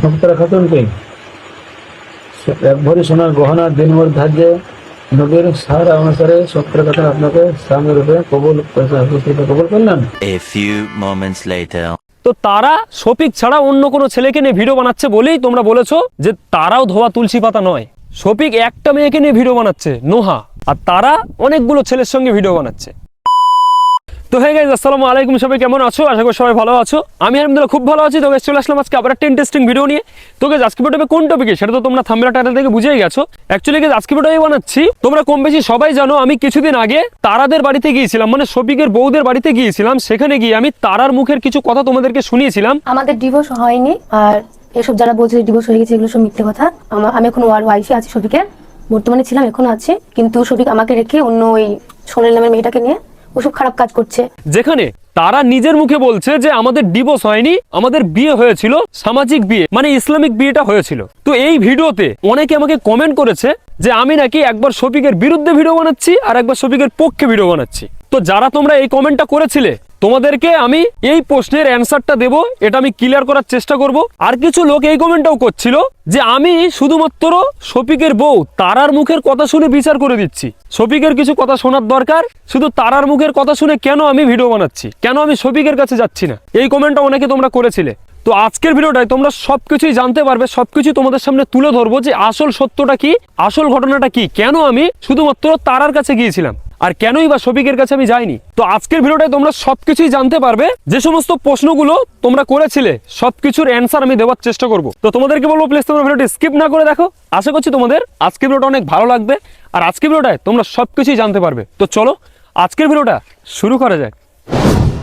সপ্তাহ খাতুনকে এক ভরি সোনার গহনা দিনভর ধার্যে নবীর সারা অনুসারে খাতুন আপনাকে স্বামী রূপে কবুল কবুল করলেন. তো তারা শফিক ছাড়া অন্য কোনো ছেলেকে নিয়ে ভিডিও বানাচ্ছে বলেই তোমরা বলেছ যে তারাও ধোয়া তুলসী পাতা নয়। শফিক একটা মেয়েকে নিয়ে ভিডিও বানাচ্ছে নোহা। আর তারা অনেকগুলো ছেলের সঙ্গে ভিডিও বানাচ্ছে। তো হয়ে গেছে আসসালামু আলাইকুম, সবাই কেমন আছো? আশা করি সবাই ভালো আছো। আমি আলহামদুলিল্লাহ খুব ভালো আছি। তোকে চলে আসলাম আজকে আবার একটা ইন্টারেস্টিং ভিডিও নিয়ে। তোকে আজকে ভিডিওতে কোন টপিকে সেটা তো তোমরা থাম্বনেল টাইটেল থেকে বুঝেই গেছো। অ্যাকচুয়ালি আজকে ভিডিও বানাচ্ছি। তোমরা কম বেশি সবাই জানো, আমি কিছুদিন আগে তারাদের বাড়িতে গিয়েছিলাম। মানে শফিকের বউদের বাড়িতে গিয়েছিলাম। সেখানে গিয়ে আমি তারার মুখের কিছু কথা তোমাদেরকে শুনিয়েছিলাম। আমাদের ডিভোর্স হয়নি। আর এসব যারা বলছে ডিভোর্স হয়ে গেছে, এগুলো সব মিথ্যে কথা। আমি এখন ওয়ার ওয়াইফে আছি শফিকের বর্তমানে ছিলাম, এখনও আছি। কিন্তু শফিক আমাকে রেখে অন্য ওই সোনাল নামের মেয়েটাকে নিয়ে ওসব খারাপ কাজ করছে। যেখানে তারা নিজের মুখে বলছে যে আমাদের ডিভোর্স হয়নি, আমাদের বিয়ে হয়েছিল, সামাজিক বিয়ে মানে ইসলামিক বিয়েটা হয়েছিল। তো এই ভিডিওতে অনেকে আমাকে কমেন্ট করেছে যে আমি নাকি একবার শফিকের বিরুদ্ধে ভিডিও বানাচ্ছি আর একবার শফিকের পক্ষে ভিডিও বানাচ্ছি। তো যারা তোমরা এই কমেন্টটা করেছিলে তোমাদেরকে আমি এই প্রশ্নের অ্যান্সারটা দেব, এটা আমি ক্লিয়ার করার চেষ্টা করব। আর কিছু লোক এই কমেন্টটাও করছিল যে, আমি শুধুমাত্র শফিকের বউ তারার মুখের কথা শুনে বিচার করে দিচ্ছি। শফিকের কিছু কথা শোনার দরকার, শুধু তারার মুখের কথা শুনে কেন আমি ভিডিও বানাচ্ছি? কেন আমি শফিকের কাছে যাচ্ছি না? এই কমেন্টটা অনেকে তোমরা করেছিলে। তো আজকের ভিডিওটায় তোমরা সবকিছুই জানতে পারবে সবকিছু তোমাদের সামনে তুলে ধরবো যে, আসল সত্যটা কি, আসল ঘটনাটা কি, কেন আমি শুধুমাত্র তারার কাছে গিয়েছিলাম। আর কেনই বা শফিকের কাছে আমি যাইনি? তো আজকের ভিডিওটায় তোমরা সবকিছুই জানতে পারবে। যে সমস্ত প্রশ্নগুলো তোমরা করেছিলে, সবকিছুর অ্যান্সার আমি দেওয়ার চেষ্টা করব। তো তোমাদেরকে বলব প্লিজ তোমরা ভিডিওটি স্কিপ না করে দেখো। আশা করছি তোমাদের আজকের ভিডিওটা অনেক ভালো লাগবে। আর আজকের ভিডিওটায় তোমরা সবকিছুই জানতে পারবে। তো চলো, আজকের ভিডিওটা শুরু করা যাক।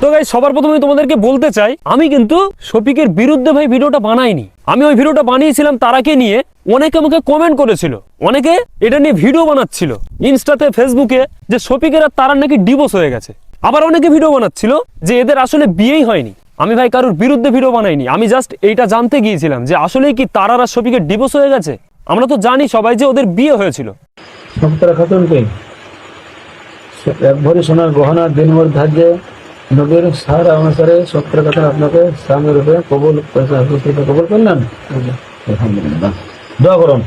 তো গাই সবার প্রথমে তোমাদেরকে বলতে চাই, আমি কিন্তু শফিকের বিরুদ্ধে ভাই ভিডিওটা বানাইনি। আমি ওই ভিডিওটা বানিয়েছিলাম তারাকে নিয়ে, অনেকে আমাকে কমেন্ট করেছিল। অনেকে এটা নিয়ে ভিডিও বানাচ্ছিল, ইনস্টাতে, ফেসবুকে, যে শফিকের আর তারার নাকি ডিভোর্স হয়ে গেছে। আবার অনেকে ভিডিও বানাচ্ছিল যে এদের আসলে বিয়েই হয়নি। আমি ভাই কারোর বিরুদ্ধে ভিডিও বানাইনি। আমি জাস্ট এইটা জানতে গিয়েছিলাম যে আসলেই কি তারার আর শফিকের ডিভোর্স হয়ে গেছে? আমরা তো জানি সবাই যে ওদের বিয়ে হয়েছিল। খাতুনকে। এক ভরি সোনার গহনা, দিনভর ধার্যে নবীর সারা অনুসারে সত্তর খাতুন আপনাকে স্বামী রূপে কবুল কবুল করলেন? আলহামদুলিল্লাহ। দোয়া করুন।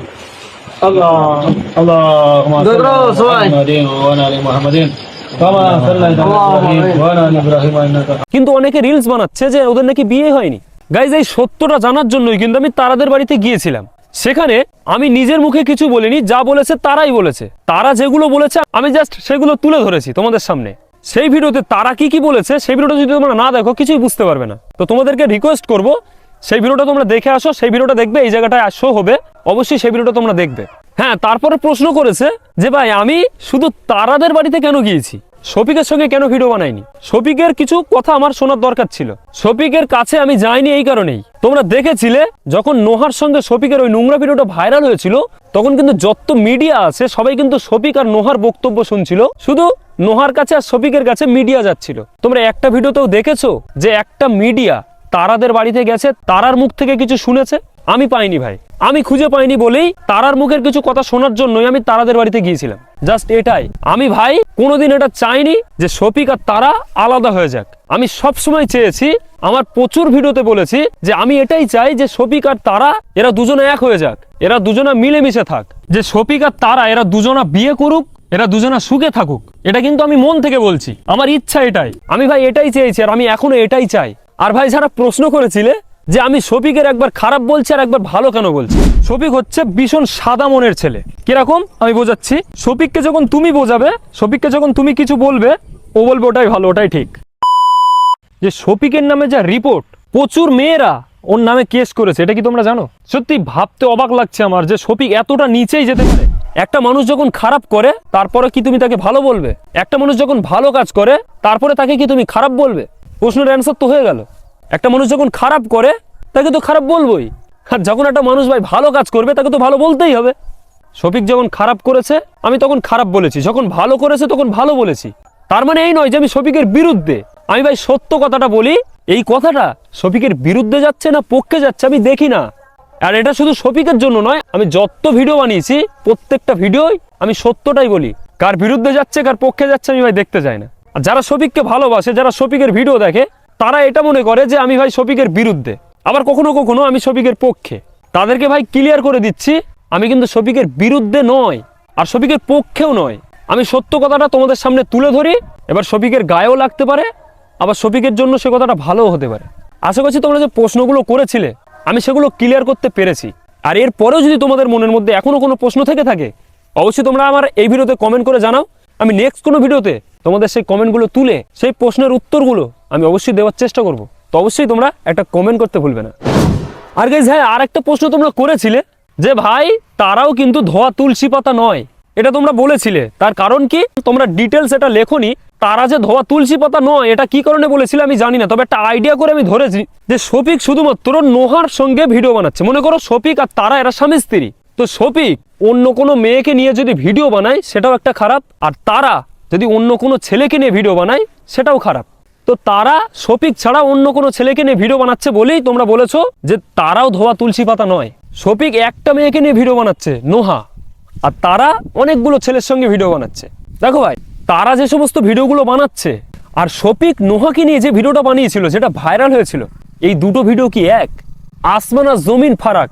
কিন্তু অনেকে রিলস বানাচ্ছে যে ওদের নাকি বিয়ে হয়নি। গাইজ এই সত্যটা জানার জন্যই কিন্তু আমি তারাদের বাড়িতে গিয়েছিলাম। সেখানে আমি নিজের মুখে কিছু বলিনি যা বলেছে তারাই বলেছে। তারা যেগুলো বলেছে আমি জাস্ট সেগুলো তুলে ধরেছি তোমাদের সামনে। সেই ভিডিওতে তারা কি কি বলেছে, সেই ভিডিওটা যদি তোমরা না দেখো, কিছুই বুঝতে পারবে না। তো তোমাদেরকে রিকোয়েস্ট করব, সেই ভিডিওটা তোমরা দেখে আসো, সেই ভিডিওটা দেখবে, এই জায়গাটায় শো হবে। অবশ্যই সেই ভিডিওটা তোমরা দেখবে। হ্যাঁ তারপরে প্রশ্ন করেছে যে, ভাই, আমি শুধু তারাদের বাড়িতে কেন গিয়েছি? শফিকের সঙ্গে কেন ভিডিও বানাইনি? শফিকের কিছু কথা আমার শোনার দরকার ছিল। শফিকের কাছে আমি যাইনি এই কারণেই। তোমরা দেখেছিলে, যখন নোহার সঙ্গে শফিকের ওই নোংরা ভিডিওটা ভাইরাল হয়েছিল, তখন কিন্তু যত মিডিয়া আছে, সবাই কিন্তু শফিক আর নোহার বক্তব্য শুনছিল। শুধু নোহার কাছে আর শফিকের কাছে মিডিয়া যাচ্ছিল। তোমরা একটা ভিডিওতেও দেখেছ যে একটা মিডিয়া তারাদের বাড়িতে গেছে, তারার মুখ থেকে কিছু শুনেছে? আমি পাইনি ভাই। আমি খুঁজে পাইনি বলেই তারার মুখের কিছু কথা শোনার জন্যই আমি তারাদের বাড়িতে গিয়েছিলাম। জাস্ট এটাই। আমি ভাই কোনোদিন এটা চাইনি যে শফিক আর তারা আলাদা হয়ে যাক। আমি সব সময় চেয়েছি, আমার প্রচুর ভিডিওতে বলেছি যে আমি এটাই চাই যে শফিক আর তারা, এরা দুজনে এক হয়ে যাক। এরা দুজনা মিলেমিশে থাক। যে শফিক আর তারা, এরা দুজনা বিয়ে করুক, এরা দুজনা সুখে থাকুক, এটা কিন্তু আমি মন থেকে বলছি। আমার ইচ্ছা এটাই। আমি ভাই এটাই চেয়েছি আর আমি এখনও এটাই চাই। আর ভাই যারা প্রশ্ন করেছিলে যে আমি শফিকের একবার খারাপ বলছি আর একবার ভালো কেন বলছি? শফিক হচ্ছে ভীষণ সাদা মনের ছেলে। কীরকম? আমি বোঝাচ্ছি। শফিককে যখন তুমি বোঝাবে, শফিককে যখন তুমি কিছু বলবে, ও বলবে ওটাই ভালো, ওটাই ঠিক। যে শফিকের নামে যা রিপোর্ট, প্রচুর মেয়েরা ওর নামে কেস করেছে, এটা কি তোমরা জানো? সত্যি ভাবতে অবাক লাগছে আমার যে শফিক এতটা নিচেই যেতে পারে। একটা মানুষ যখন খারাপ করে, তারপরে কি তুমি তাকে ভালো বলবে? একটা মানুষ যখন ভালো কাজ করে, তারপরে তাকে কি তুমি খারাপ বলবে? প্রশ্নের অ্যান্সার তো হয়ে গেল। একটা মানুষ যখন খারাপ করে, তাকে তো খারাপ বলবোই। আর যখন একটা মানুষ ভাই ভালো কাজ করবে, তাকে তো ভালো বলতেই হবে। শফিক যখন খারাপ করেছে, আমি তখন খারাপ বলেছি। যখন ভালো করেছে, তখন ভালো বলেছি। তার মানে এই নয় যে আমি শফিকের বিরুদ্ধে। আমি ভাই সত্য কথাটা বলি, এই কথাটা শফিকের বিরুদ্ধে যাচ্ছে না পক্ষে যাচ্ছে, আমি দেখি না। আর এটা শুধু শফিকের জন্য নয়, আমি যত ভিডিও বানিয়েছি, প্রত্যেকটা ভিডিওই আমি সত্যটাই বলি। কার বিরুদ্ধে যাচ্ছে, কার পক্ষে যাচ্ছে, আমি ভাই দেখতে চাই না। আর যারা শফিককে ভালোবাসে, যারা শফিকের ভিডিও দেখে তারা এটা মনে করে যে আমি ভাই শফিকের বিরুদ্ধে। আবার কখনো কখনো আমি শফিকের পক্ষে। তাদেরকে ভাই ক্লিয়ার করে দিচ্ছি, আমি কিন্তু শফিকের বিরুদ্ধে নয়, আর শফিকের পক্ষেও নয়। আমি সত্য কথাটা তোমাদের সামনে তুলে ধরি, এবার শফিকের গায়েও লাগতে পারে, আবার শফিকের জন্য সে কথাটা ভালোও হতে পারে। আশা করছি তোমরা যে প্রশ্নগুলো করেছিলে, আমি সেগুলো ক্লিয়ার করতে পেরেছি। আর এরপরেও যদি তোমাদের মনের মধ্যে এখনও কোনো প্রশ্ন থেকে থাকে, অবশ্যই তোমরা আমার এই ভিডিওতে কমেন্ট করে জানাও। আমি নেক্সট কোনো ভিডিওতে তোমাদের সেই কমেন্টগুলো তুলে সেই প্রশ্নের উত্তরগুলো আমি অবশ্যই দেওয়ার চেষ্টা করব। তো অবশ্যই তোমরা একটা কমেন্ট করতে ভুলবে না। আর গাইজ হ্যাঁ আর একটা প্রশ্ন তোমরা করেছিলে যে, ভাই, তারাও কিন্তু ধোয়া তুলসী পাতা নয়। এটা তোমরা বলেছিলে। তার কারণ কি? তোমরা ডিটেলস এটা লেখনি, তারা যে ধোয়া তুলসী পাতা নয়, এটা কি কারণে বলেছিলে আমি জানি না। তবে একটা আইডিয়া করে আমি ধরেছি যে, শফিক শুধুমাত্র নোহার সঙ্গে ভিডিও বানাচ্ছে। মনে করো, শফিক আর তারা এরা স্বামী স্ত্রী তো শফিক অন্য কোনো মেয়েকে নিয়ে যদি ভিডিও বানায়, সেটাও একটা খারাপ। আর তারা যদি অন্য কোনো ছেলেকে নিয়ে ভিডিও বানায়, সেটাও খারাপ। তো তারা শফিক ছাড়া অন্য কোনো ছেলেকে নিয়ে ভিডিও বানাচ্ছে বলেই তোমরা বলেছ যে তারাও ধোয়া তুলসী পাতা নয়। শফিক একটা মেয়েকে নিয়ে ভিডিও বানাচ্ছে, নোহা। আর তারা অনেকগুলো ছেলের সঙ্গে ভিডিও বানাচ্ছে। দেখো ভাই, তারা যে সমস্ত ভিডিওগুলো বানাচ্ছে, আর শফিক নোহাকে নিয়ে যে ভিডিওটা বানিয়েছিল যেটা ভাইরাল হয়েছিল, এই দুটো ভিডিও কি এক? আসমান আর জমিন ফারাক,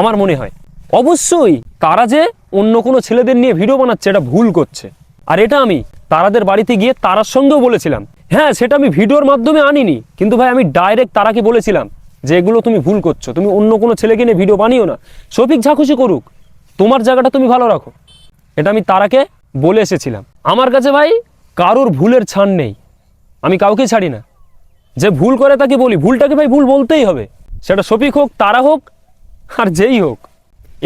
আমার মনে হয়। অবশ্যই তারা যে অন্য কোনো ছেলেদের নিয়ে ভিডিও বানাচ্ছে, এটা ভুল করছে। আর এটা আমি তারাদের বাড়িতে গিয়ে তারার সঙ্গেও বলেছিলাম। হ্যাঁ সেটা আমি ভিডিওর মাধ্যমে আনিনি, কিন্তু ভাই আমি ডাইরেক্ট তারাকে বলেছিলাম যে এগুলো তুমি ভুল করছ, তুমি অন্য কোনো ছেলেকে নিয়ে ভিডিও বানিও না। শফিক যা করুক, তোমার জায়গাটা তুমি ভালো রাখো। এটা আমি তারাকে বলে এসেছিলাম। আমার কাছে ভাই কারোর ভুলের ছাড় নেই। আমি কাউকে ছাড়ি না। যে ভুল করে তাকে বলি, ভুলটাকে ভাই ভুল বলতেই হবে। সেটা শফিক হোক, তারা হোক, আর যেই হোক।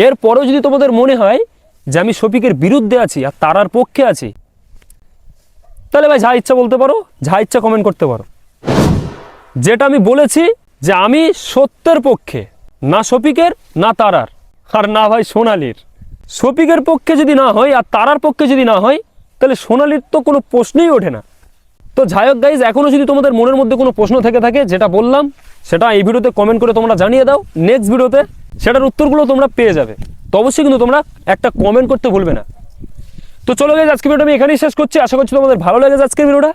এরপরেও যদি তোমাদের মনে হয় যে আমি শফিকের বিরুদ্ধে আছি আর তারার পক্ষে আছি, তাহলে ভাই যা ইচ্ছা বলতে পারো, যা ইচ্ছা কমেন্ট করতে পারো। যেটা আমি বলেছি যে আমি সত্যের পক্ষে, না শফিকের, না তারার, আর না ভাই সোনালির। শফিকের পক্ষে যদি না হয় আর তারার পক্ষে যদি না হয়, তাহলে সোনালির তো কোনো প্রশ্নই ওঠে না। তো যাই হোক গাইজ এখনও যদি তোমাদের মনের মধ্যে কোনো প্রশ্ন থেকে থাকে, যেটা বললাম, সেটা এই ভিডিওতে কমেন্ট করে তোমরা জানিয়ে দাও। নেক্সট ভিডিওতে সেটার উত্তরগুলো তোমরা পেয়ে যাবে। তো অবশ্যই কিন্তু তোমরা একটা কমেন্ট করতে ভুলবে না। তো চলো গেছে আজকে ভিডিওটা আমি এখানেই শেষ করছি। আশা করছি তোমাদের ভালো লাগে আজকের ভিডিওটা।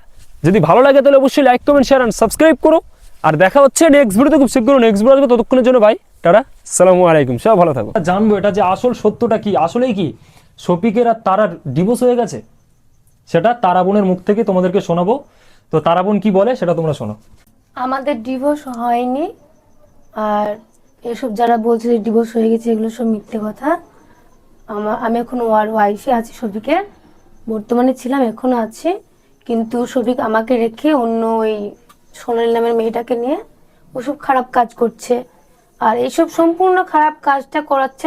যদি ভালো লাগে তাহলে অবশ্যই like comment share and subscribe করো। আর দেখা হচ্ছে নেক্সট ভিডিওতে খুব শীঘ্র নেক্সট ভিডিও আসবে ততক্ষণের জন্য ভাই টাটা সালামু আলাইকুম সব ভালো থাকো। জানব এটা যে আসল সত্যটা কি? আসলেই কি? শফিকের আর তারার ডিভোর্স হয়ে গেছে? সেটা তারা বোনের মুখ থেকে তোমাদেরকে শোনাবো। তো তারা বোন কি বলে সেটা তোমরা শোনো। আমাদের ডিভোর্স হয়নি। আর এসব যারা বলছে যে ডিভোর্স হয়ে গেছে, এগুলো সব মিথ্যে কথা। আমার আমি এখন ওয়ার ওয়াইফে আছি সফিকের বর্তমানে ছিলাম এখনও আছি। কিন্তু সফিক আমাকে রেখে অন্য ওই সোনালি নামের মেয়েটাকে নিয়ে ওসব খারাপ কাজ করছে। আর এইসব সম্পূর্ণ খারাপ কাজটা করাচ্ছে